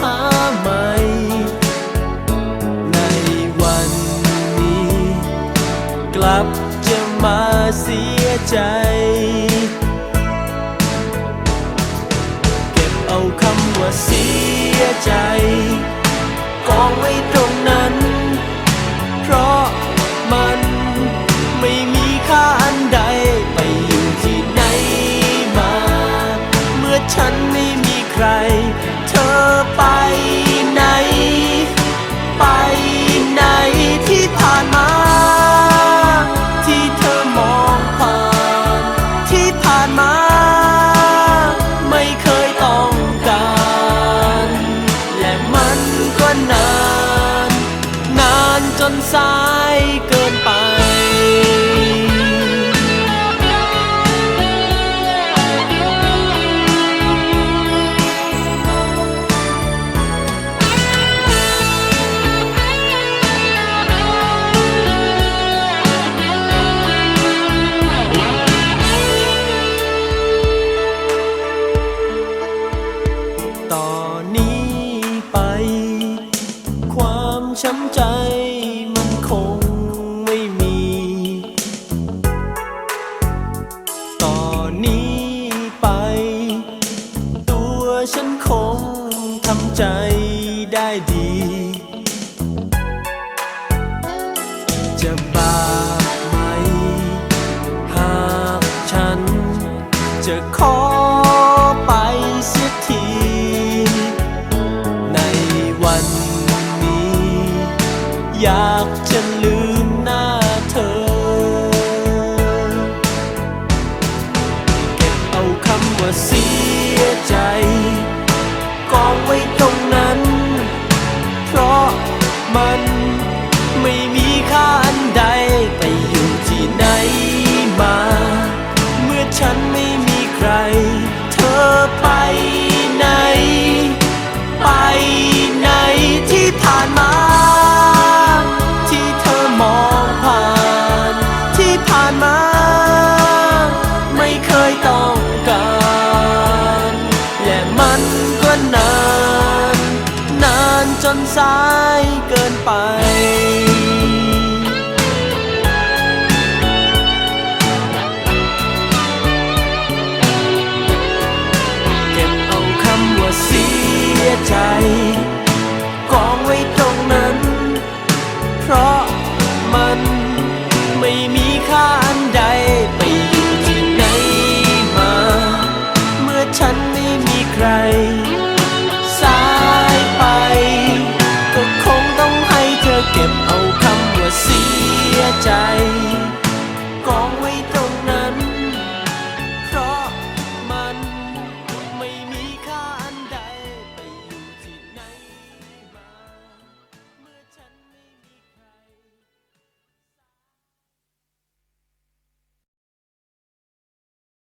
หาใหม่ ในวันนี้ กลับจะมาเสียใจ เก็บเอาคำว่าเสีย สายเกินไปตอนนี้ ช้ำใจมันคงไม่มี ต่อนนี้ไป ตัวฉันคงทำใจได้ดี จะบาปไหม หากฉันจะขอ อยากจะลืมหน้าเธอ เก็บเอาคำว่าเสียใจ กองไว้ตรงนั้น เพราะมัน นสายเกินไปบเอาคำว่าเสียใจ กองไว้ตรงนั้น เพราะมันไม่มีค่าอันใด